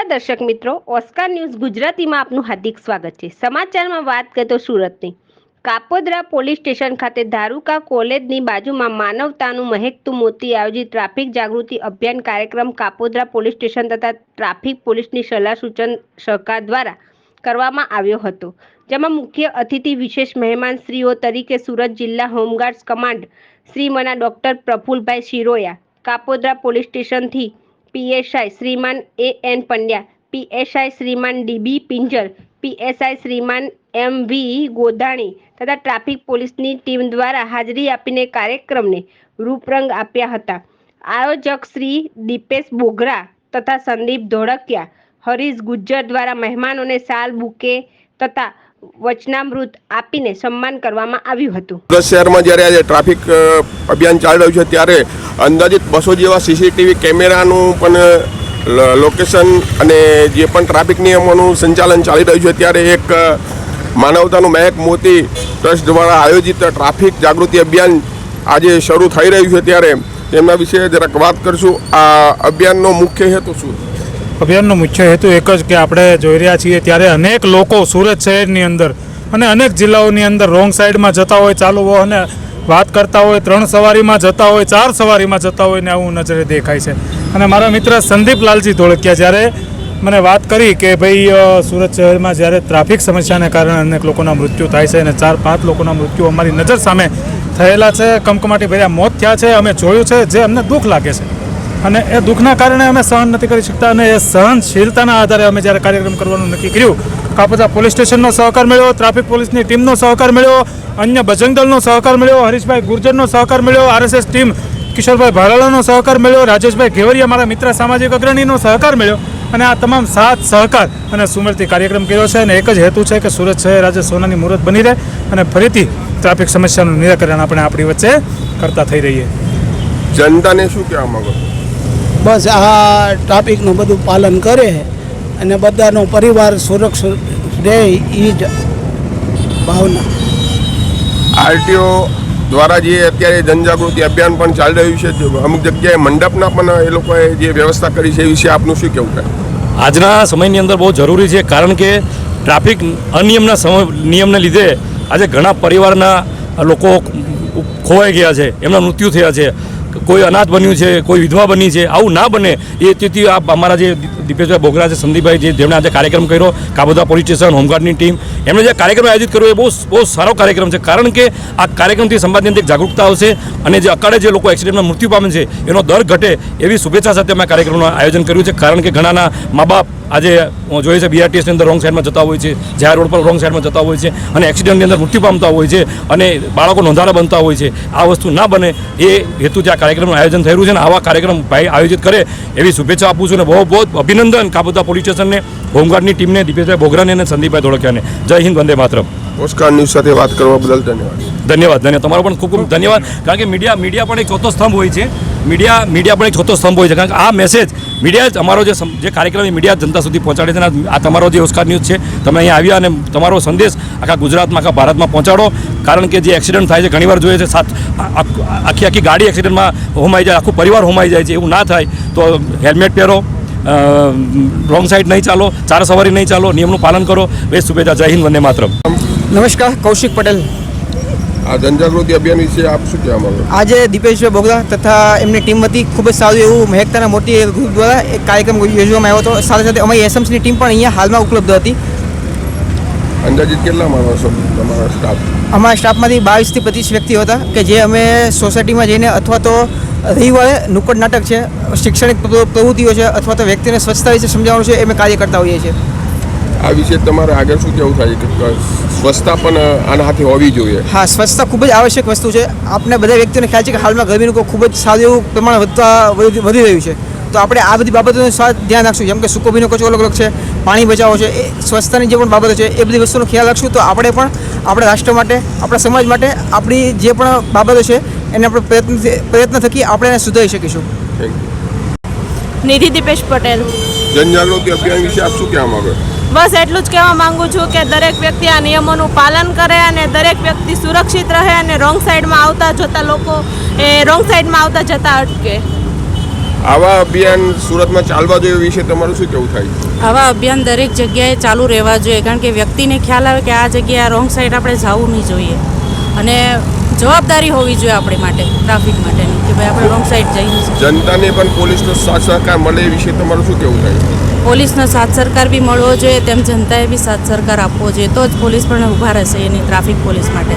નમસ્કાર દર્શક મિત્રો. ઓસ્કાર ન્યૂઝ ગુજરાતીમાં આપનું હાર્દિક સ્વાગત છે. સમાચારમાં વાત કરીએ તો સુરતની. કાપોદ્રા પોલીસ સ્ટેશન ખાતે ધારુકા કોલેજની બાજુમાં માનવતાનું મહેકતું મોતી આયોજિત ટ્રાફિક જાગૃતિ અભિયાન કાર્યક્રમ કાપોદ્રા પોલીસ સ્ટેશન તથા ટ્રાફિક પોલીસની સલાહ સૂચન સહકાર દ્વારા કરવામાં આવ્યો હતો. જેમાં મુખ્ય અતિથિ વિશેષ મહેમાન શ્રીઓ તરીકે સુરત જિલ્લા હોમગાર્ડ્સ કમાન્ડ શ્રીમના ડોક્ટર પ્રફુલભાઈ શિરોયા, કાપોદ્રા પોલીસ સ્ટેશનથી PSI Shriman A N Pandya, PSI Shriman DB Pinjar PSI Shriman M V Godhani તથા ટ્રાફિક પોલીસની ટીમ દ્વારા હાજરી આપીને કાર્યક્રમને રૂપરંગ આપ્યા હતા. આયોજક શ્રી દીપેશ બોગરા તથા સંદીપ ધોળકિયા, હરીશ ગુજ્જર દ્વારા મહેમાનોને સાલ બુકે તથા વચનામૃત આપીને સન્માન કરવામાં આવ્યું હતું. શહેરમાં જ્યારે આજે ટ્રાફિક અભિયાન ચાલી રહ્યું છે, ત્યારે અંદાજિત બસો જેવા સીસીટીવી કેમેરાનું પણ લોકેશન અને જે પણ ટ્રાફિક નિયમોનું સંચાલન ચાલી રહ્યું છે, ત્યારે એક માનવતાનું મહેક મોતી ટ્રસ્ટ દ્વારા આયોજિત ટ્રાફિક જાગૃતિ અભિયાન આજે શરૂ થઈ રહ્યું છે, ત્યારે તેમના વિશે જરાક વાત કરશું. આ અભિયાનનો મુખ્ય હેતુ શું? અભિયાનનો મુખ્ય હેતુ એક જ કે આપણે જોઈ રહ્યા છીએ ત્યારે અનેક લોકો સુરત શહેરની અંદર અને અનેક જિલ્લાઓની અંદર રોંગ સાઈડમાં જતા હોય, ચાલુ અને વાત કરતા હોય, ત્રણ સવારીમાં જતા હોય, ચાર સવારીમાં જતા હોય ને આવું નજરે દેખાય છે. અને મારા મિત્ર સંદીપ લાલજી ધોળકિયા જ્યારે મને વાત કરી કે ભાઈ સુરત શહેરમાં જ્યારે ટ્રાફિક સમસ્યાને કારણે અનેક લોકોના મૃત્યુ થાય છે અને ચાર પાંચ લોકોના મૃત્યુ અમારી નજર સામે થયેલા છે, કમકમાટી ભર્યા મોત થયા છે, અમે જોયું છે, જે અમને દુઃખ લાગે છે. અને એ દુઃખના કારણે અમે સહન નથી કરી શકતા અને એ સહનશીલતાના આધારે અમે જ્યારે કાર્યક્રમ કરવાનું નક્કી કર્યું કાપોદા પોલીસ સ્ટેશનનો સહકાર મળ્યો, ટ્રાફિક પોલીસની ટીમનો સહકાર મળ્યો, અન્ય બજરંગ સહકાર મળ્યો, હરીશભાઈ ગુર્જરનો સહકાર મળ્યો, આરએસએસ ટીમ કિશોરભાઈ ભાલાળાનો સહકાર મળ્યો, રાજેશભાઈ ઘેવરિયા, મારા મિત્ર સામાજિક અગ્રણીનો સહકાર મળ્યો અને આ તમામ સાથ સહકાર અને સુમેળથી કાર્યક્રમ કર્યો છે અને એક જ હેતુ છે કે સુરત શહેર આજે સોનાની મુહૂર્ત બની રહે અને ફરીથી ટ્રાફિક સમસ્યાનું નિરાકરણ આપણે આપણી વચ્ચે કરતા થઈ રહીએ જનતાને શું કહેવા માંગો? બસ આ ટ્રાફિકનું બધું પાલન કરે અને બધાનો પરિવાર સુરક્ષિત રહે એ જ ભાવના. આરટીઓ દ્વારા જે અત્યારે જનજાગૃતિ અભિયાન પણ ચાલી રહ્યું છે અમુક જગ્યાએ મંડપના પણ એ લોકોએ જે વ્યવસ્થા કરી છે એ વિશે આપનું શું કહેવું છે? આજના સમયની અંદર બહુ જરૂરી છે કારણ કે ટ્રાફિક અનિયમના સમય નિયમને લીધે આજે ઘણા પરિવારના લોકો ખોવાઈ ગયા છે એમના મૃત્યુ થયા છે. કોઈ અનાથ બન્યું છે, કોઈ વિધવા બની છે, આવું ના બને, એ તેથી આ અમારા જે દીપેશભાઈ બોગરા છે, સંદીપભાઈ જેમણે આજે કાર્યક્રમ કર્યો કાબોદા પોલીસ સ્ટેશન, હોમગાર્ડની ટીમ, એમણે જે કાર્યક્રમ આયોજિત કર્યો એ બહુ બહુ સારો કાર્યક્રમ છે, કારણ કે આ કાર્યક્રમથી સમાજની અંદર એક જાગૃતતા આવશે અને જે અકાળે જે લોકો એક્સિડન્ટમાં મૃત્યુ પામે છે, એનો દર ઘટે એવી શુભેચ્છા સાથે અમે કાર્યક્રમનું આયોજન કર્યું છે, કારણ કે ઘણાના મા બાપ આજે જોઈએ છે બીઆરટીએસની અંદર રોંગ સાઈડમાં જતા હોય છે જાહેર રોડ પર રોંગ સાઈડમાં જતા હોય છે અને એક્સિડન્ટની અંદર મૃત્યુ પામતા હોય છે અને બાળકો નોંધારા બનતા હોય છે. આ વસ્તુ ના બને એ હેતુ આ કાર્યક્રમનું આયોજન થયેલું છે અને આવા કાર્યક્રમ ભાઈ આયોજિત કરે એવી શુભેચ્છા આપું છું અને બહુ બહુ અભિનંદન કાબુદા પોલીસ સ્ટેશનને હોમગાર્ડની ટીમને દીપેશભાઈ ભોગરાને અને સંદીપભાઈ ધોળકિયાને. જય હિન્દ વંદે માતરમ. ઓસ્કાર ન્યૂઝ સાથે વાત કરવા બદલ ધન્યવાદ. ધન્યવાદ ધન્યવાદ. તમારો પણ ખૂબ ખૂબ ધન્યવાદ. કારણ કે મીડિયા મીડિયા પણ એક ચોથો સ્તંભ હોય છે. મીડિયા મીડિયા પણ એક ચોથો સ્તંભ હોય છે. કારણ કે આ મેસેજ મીડિયા અમારો જે કાર્યક્રમ મીડિયા જનતા સુધી પહોંચાડે છે આ તમારો જે ઓસ્કાર ન્યૂઝ છે, તમે અહીંયા આવ્યા અને તમારો સંદેશ આખા ગુજરાતમાં, આખા ભારતમાં પહોંચાડો. કારણ કે જે એક્સિડન્ટ થાય છે, ઘણીવાર જોઈએ છે આખી આખી ગાડી એક્સિડન્ટમાં હોમાઈ જાય, આખું પરિવાર હોમાઈ જાય છે, એવું ના થાય. તો હેલ્મેટ પહેરો રોંગ સાઈડ નહીં ચાલો, ચાર સવારી નહીં ચાલો, નિયમનું પાલન કરો. બે શુભેચ્છા, જય હિન્દ, વંદે માત્ર નમસ્કાર, કૌશિક પટેલ. આ જનજાગૃતિ અભિયાન વિશે આપ શું કહેવા માંગો આજે દીપેશભાઈ બોગદા તથા એમની ટીમ વતી ખૂબ જ સારું એવું મહેકતાના મોટી ગ્રુપ દ્વારા એક કાર્યક્રમ યોજવામાં આવ્યો હતો. સાથે સાથે અમારી એસએમસીની ટીમ પણ અહીંયા હાલમાં ઉપલબ્ધ હતી. અંદાજિત કેટલા માણસો તમારા સ્ટાફ અમારા સ્ટાફમાંથી બાવીસથી પચીસ વ્યક્તિઓ હતા કે જે અમે સોસાયટીમાં જઈને અથવા તો રવિવારે નુક્કડ નાટક છે શૈક્ષણિક પ્રવૃત્તિઓ છે અથવા તો વ્યક્તિને સ્વચ્છતા વિશે સમજાવવાનું છે એ અમે કાર્ય કરતા હોઈએ છીએ. આ વિશે તમારે આગળ શું કેવું થાય કે સ્વચ્છતા પણ આના હાથે હોવી જોઈએ? હા સ્વચ્છતા ખૂબ જ આવશ્યક વસ્તુ છે. આપણે બધા વ્યક્તિઓને ખ્યાલ છે કે હાલમાં ગરમીનું ખૂબ જ સારું એવું પ્રમાણ વધતા વધી વધી રહ્યું છે. તો આપણે આ બધી બાબતોનું ધ્યાન રાખશું. જેમ કે સૂકો ભીનો કચરો અલગ અલગ છે પાણી બચાવો છે એ સ્વચ્છતાની જે પણ બાબતો છે એ બધી વસ્તુનો ખ્યાલ રાખશું. તો આપણે પણ આપણા રાષ્ટ્ર માટે આપણા સમાજ માટે આપણી જે પણ બાબતો છે એને આપણે પ્રયત્ન પ્રયત્ન થકી આપણે એને સુધારી શકીશું. નિધિ દીપેશ પટેલ. જનજાગૃતિ અભિયાન વિશે આપ શું કહેવા માંગો છો? બસ એટલું જ કહેવા માંગુ છું કે દરેક વ્યક્તિ આ નિયમોનું પાલન કરે અને દરેક વ્યક્તિ સુરક્ષિત રહે અને રોંગ સાઈડમાં આવતા જતા લોકો એ રોંગ સાઈડમાં આવતા જતા અટકે. આવા અભિયાન સુરતમાં ચાલવા જોઈએ એ વિશે તમારું શું કેવું થાય? આવા અભિયાન દરેક જગ્યાએ ચાલુ રહેવા જોઈએ કારણ કે વ્યક્તિને ખ્યાલ આવે કે આ જગ્યાએ આ રોંગ સાઈડ આપણે જવું નહીં જોઈએ. અને જવાબદારી હોવી જોઈએ આપણે માટે ટ્રાફિક માટેની કે ભાઈ આપણે રોંગ સાઈડ જઈએ જનતાને પણ પોલીસનો સાથ સહકાર મળે એ વિશે તમારું શું કેવું થાય? પોલીસનો સાથ સરકાર બી મળવો જોઈએ, તેમ જનતાએ બી સાથ સરકાર આપવો જોઈએ. તો જ પોલીસ પણ ઊભા રહેશે એની ટ્રાફિક પોલીસ માટે.